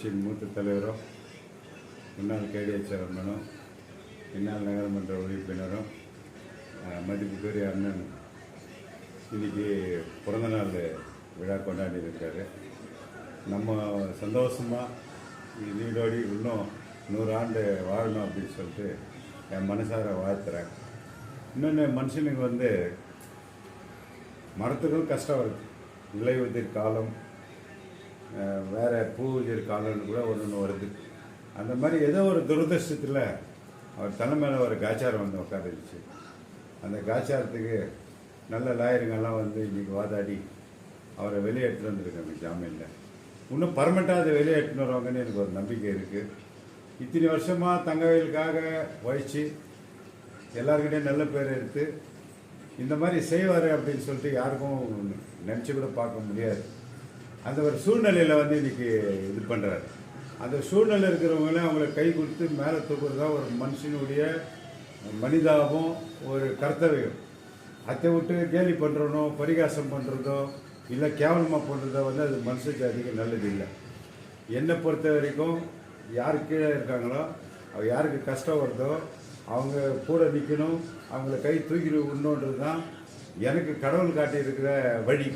கட்சியின் மூத்த தலைவரும் முன்னாள் கேடிஎஸ் சேர்மனும் முன்னாள் நகரமன்ற உறுப்பினரும் மதிப்புக்குரிய அண்ணன் இன்னைக்கு பிறந்தநாள் விழா கொண்டாடி இருக்காரு. நம்ம சந்தோஷமாக நீடோடி இன்னும் நூறு ஆண்டு வாழணும் அப்படின்னு சொல்லிட்டு என் மனசார வாழ்த்துறேன். இன்னொன்று மனுஷனுக்கு வந்து மரத்துக்கும் கஷ்டம் வருது. இலையுதிர் காலம் வேறு பூ உதிர் காலம்னு கூட ஒன்று ஒன்று வருது. அந்த மாதிரி ஏதோ ஒரு துரதிருஷ்டத்தில் அவர் தலைமையில் ஒரு காச்சாரம் வந்து உட்காந்துருச்சு அந்த காச்சாரத்துக்கு நல்ல லாயருங்கெல்லாம் வந்து இன்னைக்கு வாதாடி அவரை வெளியேற்று வந்திருக்காங்க ஜாமீனில். இன்னும் பர்மனெண்ட்டாக அதை வெளியேற்றின்னு வருவாங்கன்னு எனக்கு ஒரு நம்பிக்கை இருக்குது இத்தனை வருஷமாக தங்கவேலுக்காக உழைச்சி எல்லாருக்கிட்டையும் நல்ல பேர் எடுத்து இந்த மாதிரி செய்வார் அப்படின்னு சொல்லிட்டு யாருக்கும் நினச்சி கூட பார்க்க முடியாது. அந்த ஒரு சூழ்நிலையில் வந்து இன்னைக்கு இது பண்ணுறாரு அந்த சூழ்நிலை இருக்கிறவங்களே அவங்கள கை கொடுத்து மேலே தூக்குறது தான் ஒரு மனுஷனுடைய மனிதாபம் ஒரு கர்த்தவியம். அதை விட்டு கேலி பண்ணுறனோ பரிகாசம் பண்ணுறதோ இல்லை கேவலமாக பண்ணுறதோ வந்து அது மனுஷ ஜாதிக்கு நல்லது இல்லை. என்னை பொறுத்த வரைக்கும் யார் கீழே இருக்காங்களோ அவ யாருக்கு கஷ்டம் வருதோ அவங்க கூட நிற்கணும் அவங்கள கை தூக்கி விடணுன்றது தான் எனக்கு கடவுள் காட்டியிருக்கிற வழி.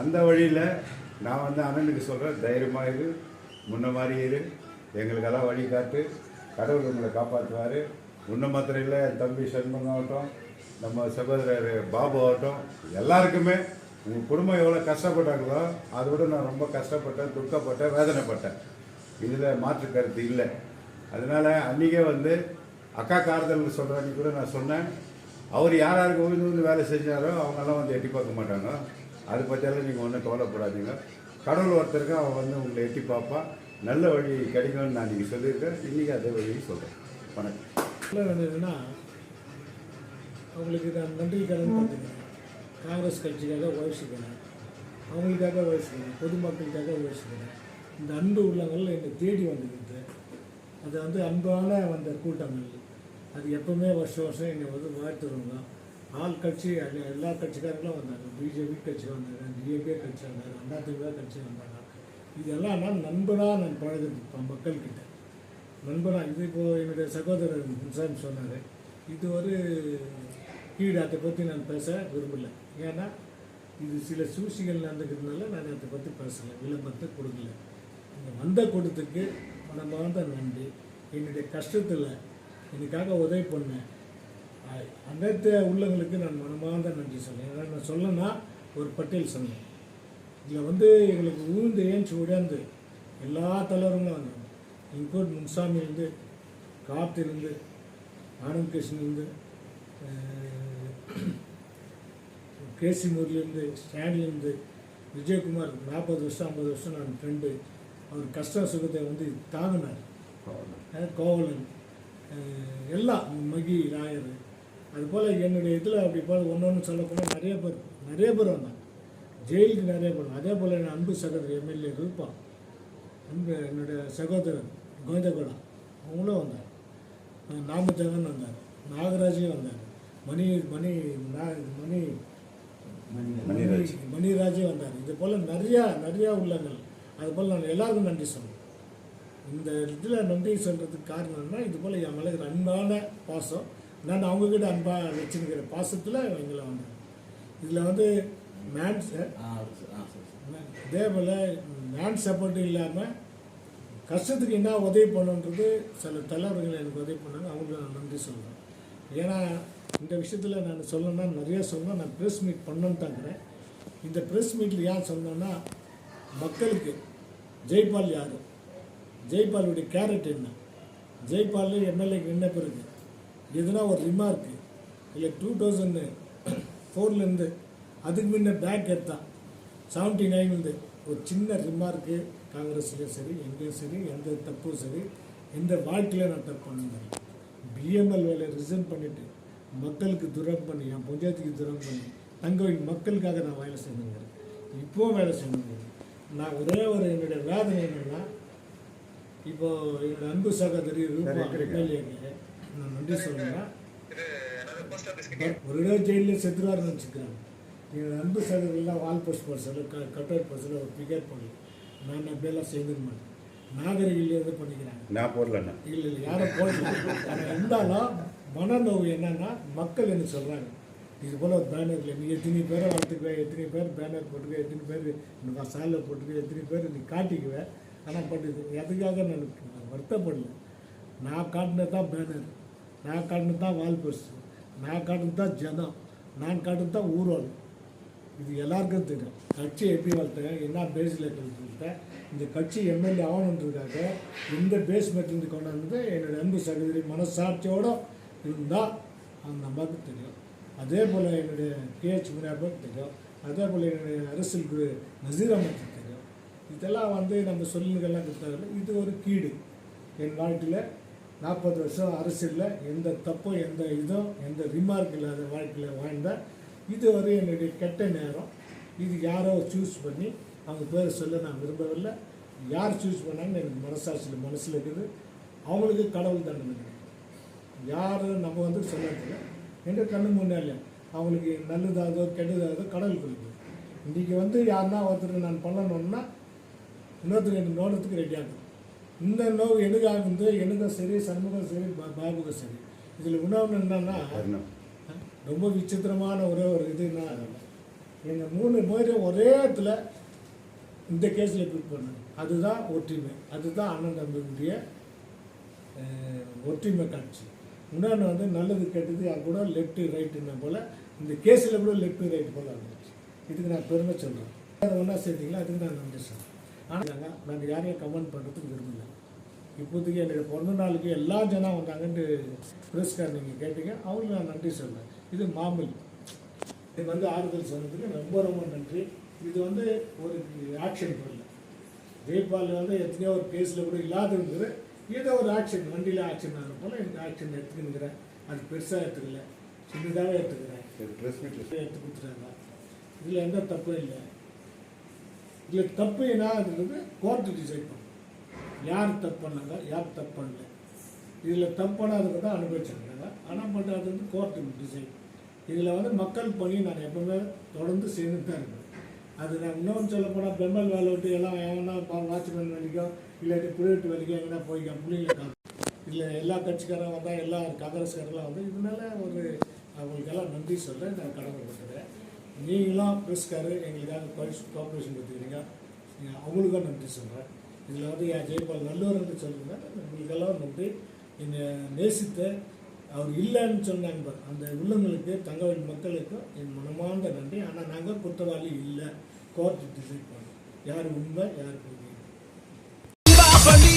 அந்த வழியில் நான் வந்து அண்ணனுக்கு சொல்கிறேன் தைரியமாக இரு முன்ன மாதிரி இரு. எங்களுக்கெல்லாம் வழிகாட்டு கடவுள் உங்களை காப்பாற்றுவார் உன்ன மாத்திரம் இல்லை என் தம்பி சண்முகம் ஆகட்டும் நம்ம சகோதரர் பாபு ஆகட்டும் எல்லாருக்குமே உங்கள் குடும்பம் எவ்வளோ கஷ்டப்பட்டாங்களோ அதை விட நான் ரொம்ப கஷ்டப்பட்டேன் துக்கப்பட்டேன் வேதனைப்பட்டேன். இதில் மாற்று கருத்து இல்லை. அதனால் அன்றைக்கே வந்து அக்கா காரதல் சொல்கிற கூட நான் சொன்னேன். அவர் யார் யாருக்கு உயிர்ந்து வேலை செஞ்சாரோ அவங்கெல்லாம் வந்து எட்டி பார்க்க மாட்டாங்க. அது பற்றியெல்லாம் நீங்கள் ஒன்றும் கவலைப்படாதீங்க. கடவுள் ஒருத்தருக்கு அவன் வந்து உங்களை எட்டி பார்ப்பா. நல்ல வழி கிடைக்கும்னு நான் இன்றைக்கி சொல்லியிருக்கேன். இன்றைக்கி அதே வழியை சொல்கிறேன் வணக்கம். சொல்ல நடந்ததுன்னா அவங்களுக்கு நான் நன்றி கடன் பார்த்துக்கிறேன் காங்கிரஸ் கட்சிக்காக உழைச்சிக்கிறேன் அவங்களுக்காக உழைச்சிக்கிறேன் பொதுமக்களுக்காக உழைச்சிக்கிறேன் இந்த அன்பு உள்ளங்கள் என்னை தேடி வந்துக்கிட்டு அது வந்து அன்பான வந்த கூட்டங்கள். அது எப்பவுமே வருஷம் வருஷம் என்னை வந்து வாழ்த்துறவங்க ஆள் கட்சி எல்லா- எல்லா கட்சிக்காரங்களும் வந்தாங்க. பிஜேபி கட்சி வந்தாங்க டிஎம்கே கட்சி வந்தாங்க அதிமுக கட்சி வந்தாங்க. இதெல்லாம் நான் நண்பனாக நான் பழகுது மக்கள்கிட்ட. நண்பனாக இது இப்போது என்னுடைய சகோதரர் முன்சாமி சொன்னார். இது ஒரு கீழ் அதை பற்றி நான் பேச விரும்பலை. ஏன்னா இது சில சூழ்ச்சிகள் நடந்துக்கிறதுனால நான் அதை பற்றி பேசலை விளம்பரத்தை கொடுக்கல. இந்த வந்த கூட்டத்துக்கு மனமார்ந்த நன்றி. என்னுடைய கஷ்டத்தில் எனக்காக உதவி பண்ணேன் அனைத்து உள்ளங்களுக்கு நான் மனமார்ந்த நன்றி சொன்னேன். ஏன்னா நான் சொல்லணும்னா ஒரு பட்டியல் சொன்னேன். இதில் வந்து எங்களுக்கு ஊழ்ந்து ஏஞ்சி உடைந்து எல்லா தலைவர்களும் வந்தாங்க இன்க்ளூட் முன்சாமிலேருந்து காத்திருந்து ஆனந்த் கிருஷ்ணன்லேருந்து கேசி முரளிலேருந்து ஸ்டான்லேருந்து விஜயகுமார் நாற்பது வருஷம் ஐம்பது வருஷம் நான் ஃப்ரெண்டு அவர் கஷ்ட சுகத்தை வந்து தாங்கினார். கோவலன். எல்லாம் மகி ராயர். அதுபோல் என்னுடைய இதில் அப்படி போல் ஒன்று ஒன்று சொல்லப்போனால் நிறைய பேர் நிறைய பேர் வந்தாங்க. ஜெயிலுக்கு நிறைய பேர் அதே போல் என் அன்பு சகோதரி எம்எல்ஏ ரூபா அன்பு என்னுடைய சகோதரர் கோவிந்தகோடா அவங்களும் வந்தார் நாமஜகன் வந்தார் நாகராஜே வந்தார் மணி மணி மணி மணிராஜ். வந்தார். இது போல் நிறையா நிறையா உள்ளங்கள். அது போல் நான் எல்லாருக்கும் நன்றி சொன்னேன் இந்த இதில் நன்றி சொல்கிறதுக்கு காரணம்னா இது போல் என் மேலே அன்பான பாசம் நான் அவங்கக்கிட்ட அன்பாக வச்சுருக்கிற பாசத்தில் எங்களை வந்தாங்க. இதில் வந்து மேன் இதே போல் மேன் சப்போர்ட் இல்லாமல் கஷ்டத்துக்கு என்ன உதவி பண்ணுன்றது சில தலைவர்கள் எனக்கு உதவி பண்ணாங்க. அவங்களுக்கு நான் நன்றி சொல்கிறேன் ஏன்னா இந்த விஷயத்தில் நான் சொல்லணும்னா நிறைய சொல்லணும். நான் ப்ரெஸ் மீட் பண்ணணுன்னு தாங்கிறேன் இந்த ப்ரெஸ் மீட்டில் ஏன் சொன்னேன்னா மக்களுக்கு ஜெய்பால் யார்? ஜெய்பாலுடைய கேரட் என்ன? ஜெய்பால் எம்எல்ஏக்கு என்ன பிறகு எதுனா ஒரு ரிமார்க்கு இல்லை டூ தௌசண்ட் ஃபோர்லேருந்து அதுக்கு முன்ன பேக் எடுத்தான் செவன்ட்டி நைன்லேருந்து ஒரு சின்ன ரிமார்க்கு காங்கிரஸ்லேயும் சரி எங்கேயும் சரி எந்த தப்பும் சரி எந்த வாழ்க்கையில நான் தப்பு பண்ணுங்க பிஎம்எல் வேலையை ரிசைன் பண்ணிவிட்டு மக்களுக்கு துரோகம் பண்ணி என் பஞ்சாயத்துக்கு துரோகம் பண்ணி தங்க மக்களுக்காக நான் வேலை செய்யணுங்க இப்போவும் வேலை செய்யணுங்க நான் ஒரே ஒரு என்னுடைய வேதனை என்னென்னா இப்போ என்னோட அன்பு சகோதரி ரூபா எம்எல்ஏக்கு நான் நன்றி சொல்றேன்னா ஒரு இடம் ஜெயிலில் செத்துருவாருன்னு நினச்சிக்கிறாங்க என்னோட அன்பு சகோதரிலாம் வால் போஸ்ட் போட சொல்ல க கட் அவுட் போட சொல்ல ஒரு பிகேட் பண்ணல நான் அப்படியெல்லாம் செய்திருக்க மாட்டேன். நாகரிகள் எது பண்ணிக்கிறாங்க நான் போடலண்ணா இல்லை இல்லை யாரும் போடல. ஆனால் இருந்தாலும் மனநோவு என்னன்னா மக்கள் என்ன சொல்கிறாங்க இது போல் பேனரில் நீ எத்தனை பேரை வளர்த்துக்குவே எத்தனை பேர் பேனர் போட்டுக்க எத்தனை பேர் இந்த சாலை போட்டுக்க எத்தனை பேர் நீ காட்டிக்குவேன் ஆனால் பட் இது எதுக்காக நான் வருத்தப்படல? நான் காட்டினது தான் பேனர் நான் காட்டினது தான் வால் போஸ்ட் நான் காட்டினது தான் ஜனம். நான் காட்டினது தான் ஊரோல். இது எல்லாருக்கும் தெரியும். கட்சி எப்படி வளர்த்தேன் என்ன பேஸில் இருக்கிறது இந்த கட்சி எம்எல்ஏ ஆகணுன்றதுக்காக இந்த பேஸ் மெட்டீரியல் கொண்டாந்து என்னுடைய அன்பு சகோதரி மனசாட்சியோடு இருந்தால் அந்த அம்மாவுக்கு தெரியும். அதே போல் என்னுடைய கேஹெச் முனியாபாவுக்கு தெரியும். அதே போல் என்னுடைய அரசியல் குரு நசீர் அஹமத்துக்கு தெரியும். இதெல்லாம் வந்து நம்ம சொல்லுங்கள்லாம் கொடுத்தாங்க இது ஒரு கீடு. என் வாழ்க்கையில் நாற்பது வருஷம் அரசியலில் எந்த தப்பும் எந்த இதுவும் எந்த ரிமார்க் இல்லாத வாழ்க்கையில் வாழ்ந்தேன் இது ஒரு என்னுடைய கெட்ட நேரம். இது யாரோ சூஸ் பண்ணி அவங்க பேர் சொல்ல நான் விரும்பவில்லை. யார் சூஸ் பண்ணாங்கன்னு எனக்கு மனசாட்சியில் மனசில் இருக்குது. அவங்களுக்கு கடவுள் தண்டனை யாரும் நம்ம வந்து சொல்லறதில்ல எங்கள் கண்ணு முன்னாலே அவங்களுக்கு நல்லதாகதோ கெட்டதாகதோ கடவுள் கொடுக்குது. இன்றைக்கி வந்து யாருன்னா ஒருத்தருக்கு நான் பண்ணணும்னா இன்னொருத்தர் எனக்கு நோடத்துக்கு ரெடியாகும் இந்த நோவு எனக்கு ஆகுது எனக்கும் சரி சண்முகம் சரி பா- பாபுக்கும் சரி. இதில் இன்னொன்று என்னன்னா ரொம்ப விசித்திரமான ஒரே ஒரு இதுன்னா எங்கள் மூணு பேரும் ஒரே இடத்துல இந்த கேஸில் ட்வீட் பண்ணாங்க. அதுதான் ஒற்றுமை. அதுதான் அண்ணன் அஹ், ஒற்றுமை காட்சி. இன்னொன்று வந்து நல்லது கெட்டது அது கூட லெஃப்ட்டு ரைட்டுன்ன போல் இந்த கேஸில் கூட லெஃப்ட் ரைட் போல் இருந்துச்சு. இதுக்கு நான் பெருமை சொல்கிறேன் அதை ஒன்றா சேர்த்திங்களா? அதுக்கு நான் நன்றி சொல்கிறேன் ஆனால் நான் யாரையும் கமெண்ட் பண்ணுறதுக்கு விரும்பல. இப்போதைக்கு என்னுடைய பிறந்த நாளுக்கு எல்லா ஜனம் வந்தாங்கன்ட்டு புரஸ்கார் நீங்கள் கேட்டீங்க அவங்களுக்கு நான் நன்றி சொல்கிறேன் இது மாமூல். இது வந்து ஆறுதல் சொன்னதுக்கு ரொம்ப ரொம்ப நன்றி. இது வந்து ஒரு ஆக்ஷன் பண்ணல ஜெய்பால் வந்து எத்தனையோ ஒரு கேஸில் கூட இல்லாத இருந்தது ஏதோ ஒரு ஆக்ஷன் வண்டியில் ஆக்ஷன் ஆகிற போல் எனக்கு ஆக்ஷன் எடுத்துக்கினுக்கிறேன் அது பெருசாக எடுத்துக்கல. சின்னதாகவே எடுத்துக்கிறேன். எடுத்து கொடுத்துட்டாங்க. இதில் எந்த தப்பும் இல்லை. இதில் தப்பு என்னங்கிறது கோர்ட்டு டிசைட் பண்ணும். யார் தப்பு பண்ணாங்க யார் தப்பு பண்ணல. இதில் தப்பு பண்ணாதவங்க தான் அனுபவிச்சிருக்காங்க. ஆனால் பட் அது வந்து கோர்ட்டு டிசைட் இதில் வந்து மக்கள் பணி நான் எப்பவுமே தொடர்ந்து செய்துட்டு தான் இருக்கேன். அது நான் இன்னொன்று சொல்ல போனால் பெம்பல் வேலை விட்டு எல்லாம் எவனா வாட்ச்மேன் வரைக்கும் இல்லாட்டி புலிவெட்டு வரைக்கும் எங்கன்னா போய்க்க பிள்ளைங்களை இதில் எல்லா கட்சிக்காரங்க வந்தால் எல்லா காங்கிரஸ்காரெல்லாம் வந்து இதனால ஒரு அவங்களுக்கெல்லாம் நன்றி சொல்ல நான் கடமைப்பட்டுக்கிறேன். நீங்களும் ப்ரெஸ்காரு எங்களுக்காக கோஆப்ரேஷன் கொடுத்துக்கிறீங்க. நீங்க அவங்களுக்கும் நன்றி சொல்கிறேன் இதில் வந்து என் ஜெயபால் நல்லவர் என்று சொல்லுங்க. உங்களுக்கெல்லாம் நன்றி. என்னை நேசித்த அவர் இல்லைன்னு சொன்னாங்க அந்த உள்ளங்களுக்கு தங்கவேல் மக்களுக்கும் என் மனமார்ந்த நன்றி. ஆனால் நாங்கள் குற்றவாளி இல்லை. கோர்ட் டிசைட் பண்ணோம். யார் உண்மை யார் பொய் தீபாவளி